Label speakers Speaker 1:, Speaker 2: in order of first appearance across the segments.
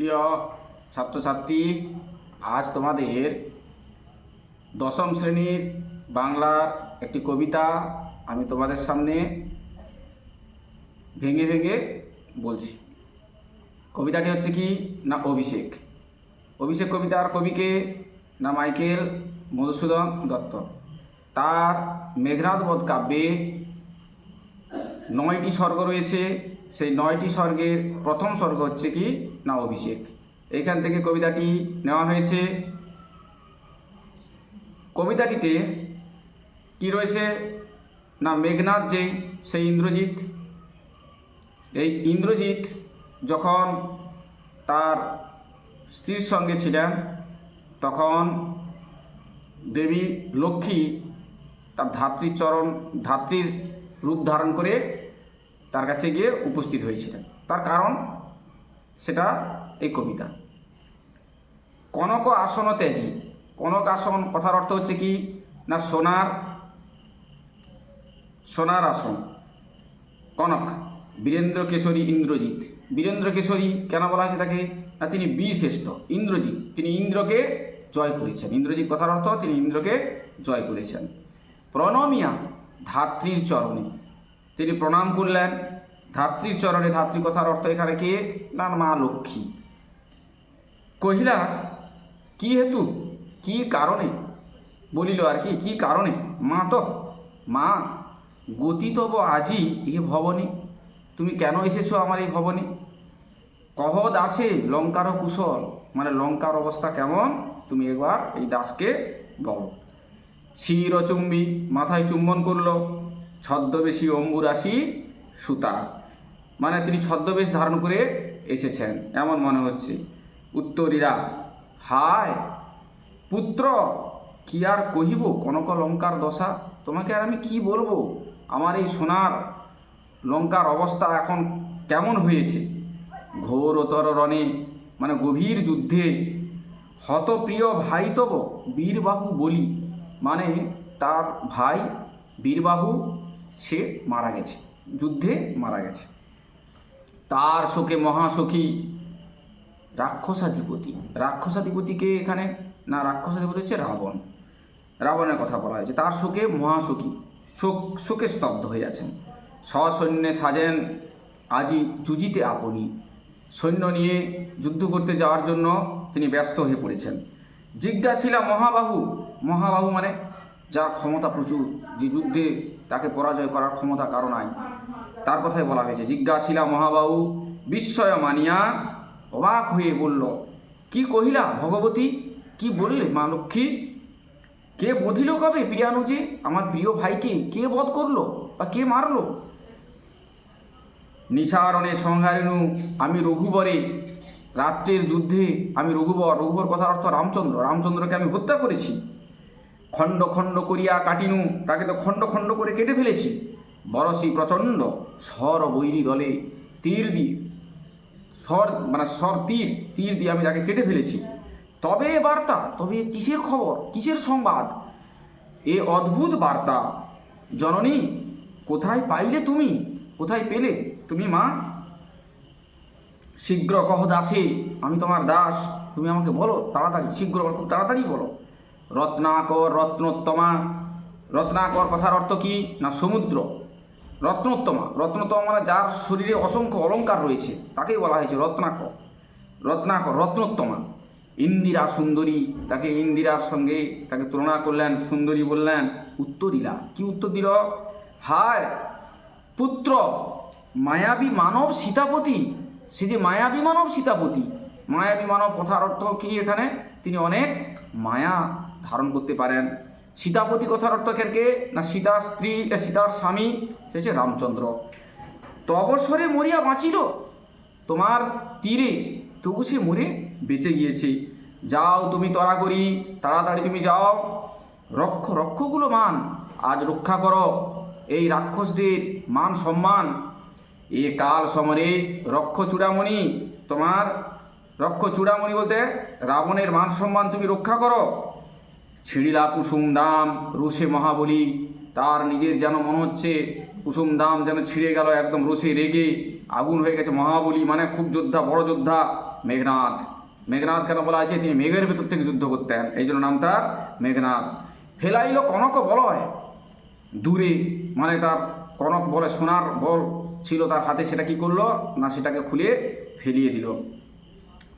Speaker 1: প্রিয় ছাত্রছাত্রী, আজ তোমাদের দশম শ্রেণির বাংলার একটি কবিতা আমি তোমাদের সামনে ভেঙে ভেঙে বলছি। কবিতাটি হচ্ছে কি? না, অভিষেক। অভিষেক কবিতার কবিকে না মাইকেল মধুসূদন দত্ত। তার মেঘনাথ বধ কাব্যে নয়টি স্বর্গ রয়েছে সেই নয়টি স্বর্গের প্রথম স্বর্গ হচ্ছে কি? না, অভিষেক। এইখান থেকে কবিতাটি নেওয়া হয়েছে। কবিতাটিতে কি রয়েছে? না মেঘনাথ যেই, সেই ইন্দ্রজিৎ। এই ইন্দ্রজিৎ যখন তার স্ত্রীর সঙ্গে ছিলেন, তখন দেবী লক্ষ্মী তার ধাত্রীর চরণ, ধাত্রীর রূপ ধারণ করে তার কাছে গিয়ে উপস্থিত হয়েছিলেন। তার কারণ সেটা এই কবিতা। কনক আসন তেজি কনক আসন কথার অর্থ হচ্ছে কি? না, সোনার সোনার আসন। কনক, বীরেন্দ্র কেশরী ইন্দ্রজিৎ। বীরেন্দ্র কেশরী কেন বলা হয়েছে তাকে? না, তিনি বীরশ্রেষ্ঠ, ইন্দ্রজিৎ। তিনি ইন্দ্রকে জয় করেছেন। ইন্দ্রজিৎ কথার অর্থ তিনি ইন্দ্রকে জয় করেছেন। প্রণমিয়া, ধাত্রীর চরণে। তিনি প্রণাম করলেন, ধাত্রীর চরণে ধাত্রী কথার অর্থ এখানে কে? না মা লক্ষ্মী। কহিলা, কি হেতু? কি কারণে? বলিল, আর কি কি কারণে? মা তো, মা, গতি তব আজি এ ভবনে। তুমি কেন এসেছ আমার এই ভবনে? কহ দাসে, লঙ্কার কুশল। মানে লঙ্কার অবস্থা কেমন? তুমি একবার এই দাসকে বলো। শিরচুম্বী, মাথায় চুম্বন করল। ছদ্মবেশী অম্বুরাশি সুতা। মানে তিনি ছদ্মবেশ ধারণ করে এসেছেন, এমন মনে হচ্ছে। উত্তরীরা, হায়, পুত্র, কি আর কহিব? কনক লঙ্কার দশা। তোমাকে আর আমি কি বলব? আমার এই সোনার লঙ্কার অবস্থা এখন কেমন হয়েছে? ঘোরতর রণে মানে গভীর যুদ্ধে, হতপ্রিয় ভাই তব বীরবাহু বলি। মানে তার ভাই বীরবাহু সে মারা গেছে, যুদ্ধে মারা গেছে। তার শোকে মহাসখী রাক্ষসাধিপতি, রাক্ষসাধিপতিকে এখানে, না, রাক্ষসাধিপতি হচ্ছে রাবণ। রাবণের কথা বলা হয়েছে। তার শোকে মহাসখী শোক, শোকে স্তব্ধ হয়ে আছেন। সসৈন্যে সাজেন আজি যুজিতে আপনি। সৈন্য নিয়ে যুদ্ধ করতে যাওয়ার জন্য তিনি ব্যস্ত হয়ে পড়েছেন। জিজ্ঞাসিলা মহাবাহু মহাবাহু মানে যার ক্ষমতা প্রচুর, যে যুদ্ধে তাকে পরাজয় করার ক্ষমতা কারও নাই। তার কথাই বলা হয়েছে, জিজ্ঞাসিলা মহাবাহু, বিস্ময় মানিয়া অবাক হয়ে বলল, কি কহিলা ভগবতী? কি বললে মা লক্ষ্মী? কে বধিল কবে প্রিয়ানুজে আমার প্রিয় ভাইকে কে বধ করল বা কে মারলো? নিসারণে সংহারিণু, আমি রঘুবরে। রাত্রের যুদ্ধে আমি রঘুবর রঘুবর কথার অর্থ রামচন্দ্র। রামচন্দ্রকে আমি হত্যা করেছি। খণ্ড খণ্ড করিয়া কাটিনু, তাকে তো খণ্ড খণ্ড করে কেটে ফেলেছি। বরসি প্রচণ্ড, স্বর বৈরী দলে, তীর দিয়ে স্বর মানে স্বর তীর তীর দিয়ে আমি তাকে কেটে ফেলেছি। তবে এ বার্তা, তবে কিসের খবর, কিসের সংবাদ? এ অদ্ভুত বার্তা। জননী, কোথায় পাইলে তুমি? কোথায় পেলে? তুমি মা? শীঘ্র কহ দাসে, আমি তোমার দাস। তুমি আমাকে বলো, তাড়াতাড়ি, শীঘ্র খুব তাড়াতাড়ি বলো। রত্নাকর রত্নোত্তমা। রত্নাকর কথার অর্থ কি? না, সমুদ্র। রত্নোত্তমা। রত্নোত্তমা মানে যার শরীরে অসংখ্য অলঙ্কার রয়েছে, তাকেই বলা হয়েছে রত্নাকর। রত্নাকর, রত্নোত্তমা। ইন্দিরা সুন্দরী, তাকে ইন্দিরার সঙ্গে তাকে তুলনা করলেন, সুন্দরী বললেন, উত্তরিলা। কি উত্তর দিল? হায়, পুত্র, মায়াবী মানব সীতাপতি। সে যে মায়াবী মানব সীতাপতি। মায়াবী মানব কথার অর্থ কি এখানে? তিনি অনেক মায়া ধারণ করতে পারেন। সীতাপতি কথার অর্থ কে? না সীতার স্ত্রী সীতার স্বামী, সে হচ্ছে রামচন্দ্র। তবসরে মরিয়া বাঁচিল। তোমার তীরে তবু সে মরে বেঁচে গিয়েছে। যাও তুমি তরা করি তাড়াতাড়ি তুমি যাও। রক্ষ, রক্ষগুলো মান, আজ রক্ষা করো। এই রাক্ষসদের মান সম্মান। এ কাল সমরে রক্ষ চূড়ামণি, তোমার রক্ষ চূড়ামণি বলতে রাবণের মান সম্মান তুমি রক্ষা করো। ছিড়িলা কুসুম দাম রোষে মহাবলী। তার নিজের যেন মনে হচ্ছে কুসুম দাম যেন ছিঁড়ে গেল একদম রোষে রেগে। আগুন হয়ে গেছে মহাবলী মানে খুব যোদ্ধা, বড় যোদ্ধা মেঘনাথ মেঘনাথ কেন বলা হয়েছে? তিনি মেঘের ভেতর থেকে যুদ্ধ করতেন। এই জন্য নাম তার মেঘনাথ ফেলাইল কনক বলয়। দূরে মানে তার কনক বলে সোনার বল ছিল তার হাতে, সেটা কি করল? না সেটাকে খুলে ফেলিয়ে দিল।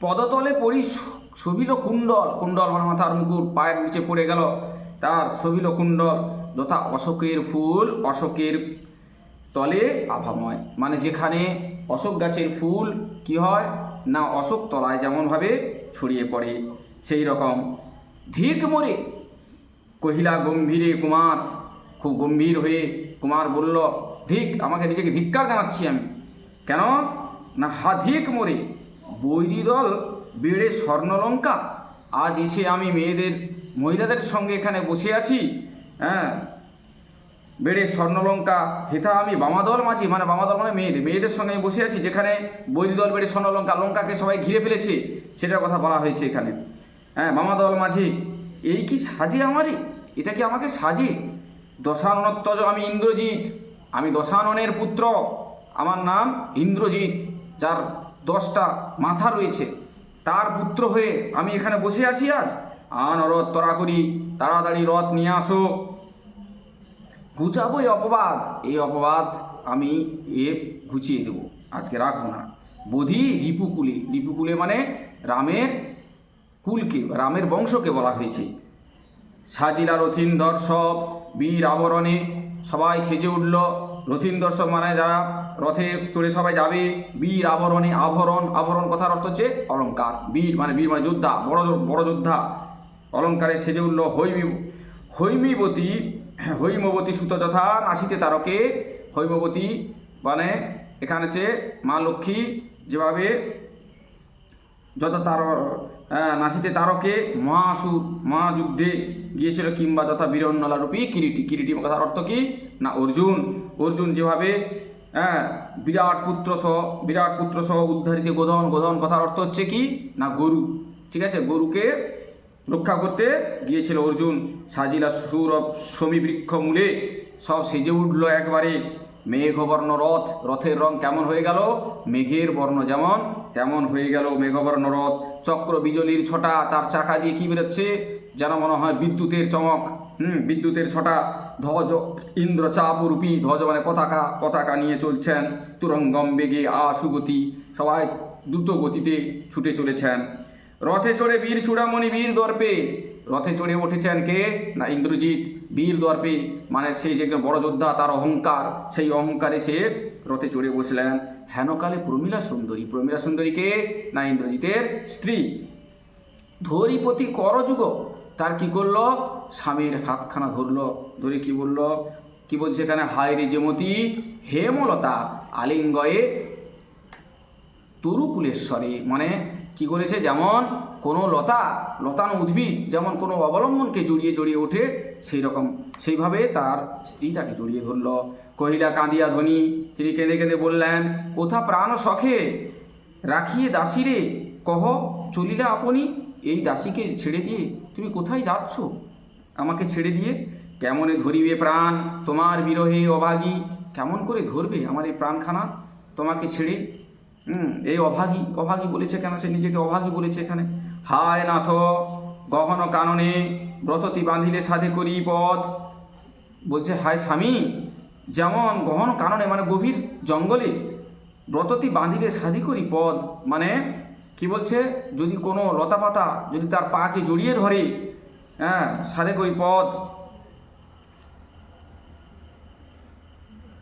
Speaker 1: পদতলে শ- শোভিল কুণ্ডল কুণ্ডল মানে মাথার মুকুট, পায়ের নিচে পড়ে গেল। তার শোভিল কুণ্ডল যথা অশোকের ফুল, অশোকের তলে আভাময়। মানে যেখানে অশোক গাছের ফুল কি হয় না অশোক তলায় যেমনভাবে ছড়িয়ে পড়ে, সেই রকম। ধিক মরে, কহিলা গম্ভীরে কুমার, খুব গম্ভীর হয়ে কুমার বলল, ধিক, আমাকে নিজেকে ধিক্কার জানাচ্ছি আমি। কেন? না হাধিক মরে বৈরিদল বেড়ে স্বর্ণলঙ্কা? আজ এসে আমি মেয়েদের, মহিলাদের সঙ্গে এখানে বসে আছি হ্যাঁ? বেড়ে স্বর্ণলঙ্কা, হেথা আমি বামাদল মাঝি মানে বামাদল মানে মেয়েদের মেয়েদের সঙ্গে আমি বসে আছি, যেখানে বৈরিদল বেড়ে স্বর্ণলঙ্কা, লঙ্কাকে সবাই ঘিরে ফেলেছে, সেটার কথা বলা হয়েছে এখানে। হ্যাঁ বামাদল মাঝি, এই কি সাজে আমারই এটা কি আমাকে সাজে? দশাননত্তজ আমি ইন্দ্রজিৎ, আমি দশাননের পুত্র, আমার নাম ইন্দ্রজিৎ, যার দশটা মাথা রয়েছে। তার পুত্র হয়ে আমি এখানে বসে আছি আজ। আন রথ তরা করি, তাড়াতাড়ি রথ নিয়ে আসো। ঘুচাবো এই অপবাদ। এই অপবাদ আমি এ ঘুচিয়ে দেব। আজকে রাখব না। বোধি রিপুকুলে রিপুকুলে মানে রামের কুলকে, রামের বংশকে বলা হয়েছে। সাজিলা রথিন দর্শক, বীর আবরণে সবাই সেজে উঠল। রথিন দর্শক মানে যারা রথে চড়ে সবাই যাবে। বীর আবরণে আভরণ আভরণ কথার অর্থ হচ্ছে অলঙ্কার। বীর মানে বীর মানে যোদ্ধা, বড় বড় যোদ্ধা। অলঙ্কারে সেজে উঠল হৈমি হৈমিবতী, হৈমবতী সুত যথা নাসিতে তারকে। হৈমবতী মানে এখানে হচ্ছে মা লক্ষ্মী যেভাবে যত তার নাসিতে তারকে মহাসুর, মহাযুদ্ধে গিয়েছিল কিংবা যথা বীরন্নলা রূপী কিরিটি। কিরিটি কথার অর্থ কি? না, অর্জুন। অর্জুন যেভাবে হ্যাঁ বিরাট পুত্র সহ, বিরাট পুত্র সহ উদ্ধারিত গোধন গোধন কথার অর্থ হচ্ছে কি? না, গরু। ঠিক আছে? গরুকে রক্ষা করতে গিয়েছিল অর্জুন। সাজিলা সৌরভ সমীবৃক্ষ মূলে সব সেজে উঠল একবারে। মেঘবর্ণ রথ, রথের রং কেমন হয়ে গেল? মেঘের বর্ণ যেমন তেমন হয়ে গেল মেঘবর্ণ রথ। চক্র বিজলির ছটা, তার চাকা দিয়ে কি বেরোচ্ছে? যেন মনে হয় বিদ্যুতের চমক। হুম, বিদ্যুতের ছটা ধ্বজ ইন্দ্র চাপরূপী ধ্বজ মানে পতাকা পতাকা নিয়ে চলছেন তুরঙ্গম বেগে আশুগতি, সবাই দ্রুত গতিতে ছুটে চলেছেন। রথে চড়ে বীর চূড়ামণি বীর দর্পে, রথে চড়ে উঠেছেন কে? না, ইন্দ্রজিৎ। বীর দর্পে মানে সেই যে বড় যোদ্ধা, তার অহংকার, সেই অহংকারে সে রথে চড়ে বসলেন। হেনকালে প্রমীলা সুন্দরী, প্রমীলা সুন্দরীকে না, ইন্দ্রজিতের স্ত্রী। ধরিপতি করযুগ তার কি করল? স্বামীর হাতখানা ধরলো। ধরে কি বলল? কি বলছে এখানে? হায় রে যেমতি হেমলতা আলিঙ্গয়ে তরুকুলেশ্বরে। মানে কি করেছে? যেমন কোনো লতা, লতানো উদ্ভিদ যেমন কোনো অবলম্বনকে জড়িয়ে জড়িয়ে ওঠে সেই রকম সেইভাবে তার স্ত্রী তাকে জড়িয়ে ধরল। কহিলা, কাঁদিয়া ধ্বনি তিনি কেঁদে কেঁদে বললেন, কোথা প্রাণ সখে? রাখিয়ে দাসীরে কহ, চলিলা আপনি এই দাসীকে ছেড়ে দিয়ে তুমি কোথায় যাচ্ছ? আমাকে ছেড়ে দিয়ে কেমনে ধরিবে প্রাণ? তোমার বিরহে অভাগী কেমন করে ধরবে আমার এই প্রাণখানা? তোমাকে ছেড়ে এই অভাগী অভাগী বলেছে কেন সে? নিজেকে অভাগী বলেছে এখানে। হায় নাথ, গহন কাননে ব্রততি বাঁধিলে সাধে করি পথ। বলছে, হায় স্বামী, যেমন গহন কাননে মানে গভীর জঙ্গলে ব্রততি বাঁধিলে সাধি করি পদ মানে কি বলছে? যদি কোনো লতাপাতা যদি তার পাকে জড়িয়ে ধরে হ্যাঁ সাধে করি পদ।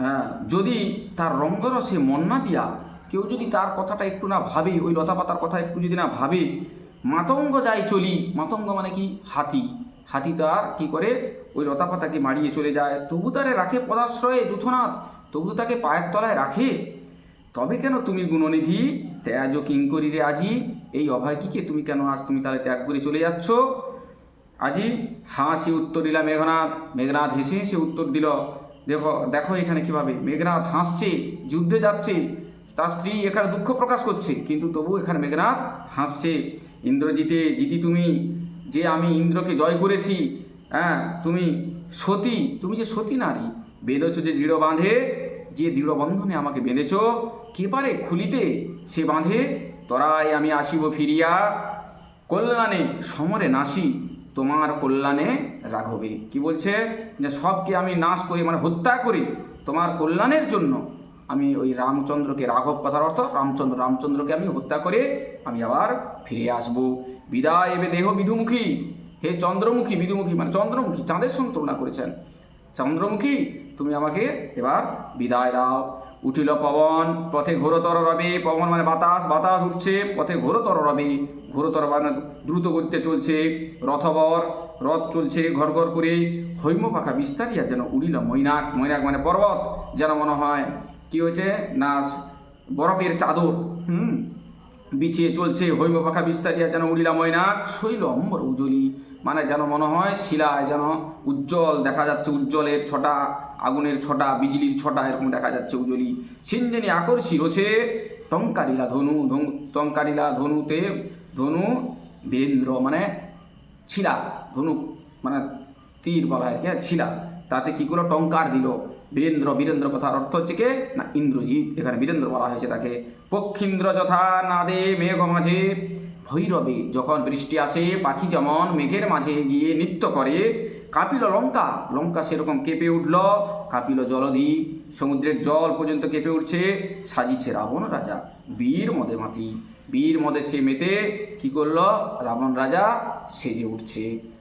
Speaker 1: হ্যাঁ যদি তার রঙ্গরসে মন না দিয়া, কেউ যদি তার কথাটা একটু না ভাবে, ওই লতাপাতার কথা একটু যদি না ভাবে, মাতঙ্গ যায় চলি, মাতঙ্গ মানে কি? হাতি। হাতি তার কি করে? ওই লতাপাতাকে মারিয়ে চলে যায়। তবু তারে রাখে পদাশ্রয়ে যুথনাথ তবু তাকে পায়ের তলায় রাখে। তবে কেন তুমি গুণনিধি? ত্যাজ কিঙ্করি রে আজি, এই অভয়কিকে তুমি কেন আজ তুমি তাহলে ত্যাগ করে চলে যাচ্ছ? আজি হাসি উত্তর দিলা মেঘনাথ মেঘনাথ হেসে হেসে উত্তর দিল, দেখো দেখো এখানে কীভাবে মেঘনাথ হাসছে, যুদ্ধে যাচ্ছে, তার স্ত্রী এখানে দুঃখ প্রকাশ করছে, কিন্তু তবু এখানে মেঘনাথ হাসছে, ইন্দ্রজিতে, জিতি তুমি, যে আমি ইন্দ্রকে জয় করেছি হ্যাঁ তুমি সতী, তুমি যে সতী নারী বেঁধেছ যে দৃঢ় বাঁধে যে দৃঢ় বন্ধনে আমাকে বেঁধেছ কে পারে খুলিতে সে বাঁধে? তরাই আমি আসিব ফিরিয়া। কল্যাণে সমরে নাসি, তোমার কল্যাণে রাঘবে। কি বলছে? যে সবকে আমি নাশ করি মানে হত্যা করি, তোমার কল্যাণের জন্য আমি ওই রামচন্দ্রকে, রাঘব কথার অর্থ রামচন্দ্র, রামচন্দ্রকে আমি হত্যা করে আমি আবার ফিরে আসব। বিদায় এবে দেহ বিধুমুখী। হে চন্দ্রমুখী, বিধুমুখী মানে চন্দ্রমুখী, চাঁদের সঙ্গে তুলনা করেছেন। চন্দ্রমুখী তুমি আমাকে এবার বিদায় দাও। উঠিল পবন, পথে ঘোরতর রবে। পবন মানে বাতাস বাতাস উঠছে, পথে ঘোরতর রবে। ঘোরতর মানে দ্রুত গতিতে চলছে, রথবর, রথ চলছে ঘর ঘর করে। হৈম পাখা বিস্তারিয়া যেন উড়িল মৈনাক। মৈনাক মানে পর্বত, যেন মনে হয় কি হয়েছে না বরফের চাদর, হুম, বিছিয়ে চলছে। হৈম পাখা বিস্তারিয়া যেন উড়িলা ময়নাক শৈল অম্বর উজ্জ্বলি। মানে যেন মনে হয় শিলায় যেন উজ্জ্বল দেখা যাচ্ছে উজ্জ্বলের ছটা আগুনের ছটা বিজলির ছটা এরকম দেখা যাচ্ছে উজ্জ্বলি সিঞ্জনী আকর্ষি রোষে টঙ্কারিলা ধনু টঙ্কারিলা ধনুতে ধনু বীরেন্দ্র মানে ছিলা ধনু মানে তীর বলা হয় কি হ্যাঁ, ছিলা তাতে কি করল? টঙ্কার দিল। বীরেন্দ্র বীরেন্দ্র কথার অর্থ হচ্ছে কে? না ইন্দ্রজিৎ এখানে বীরেন্দ্র বলা হয়েছে তাকে। পক্ষীন্দ্র যথা নাদে মেঘ মাঝে ভৈরবে যখন বৃষ্টি আসে, পাখি যেমন মেঘের মাঝে গিয়ে নৃত্য করে, কাপিল লঙ্কা লঙ্কা সেরকম কেঁপে উঠল। কাপিল জলধি সমুদ্রের জল পর্যন্ত কেঁপে উঠছে। সাজিছে রাবণ রাজা, বীর মদে মাতি। বীর মদে সে মেতে কী করল? রাবণ রাজা সেজে উঠছে।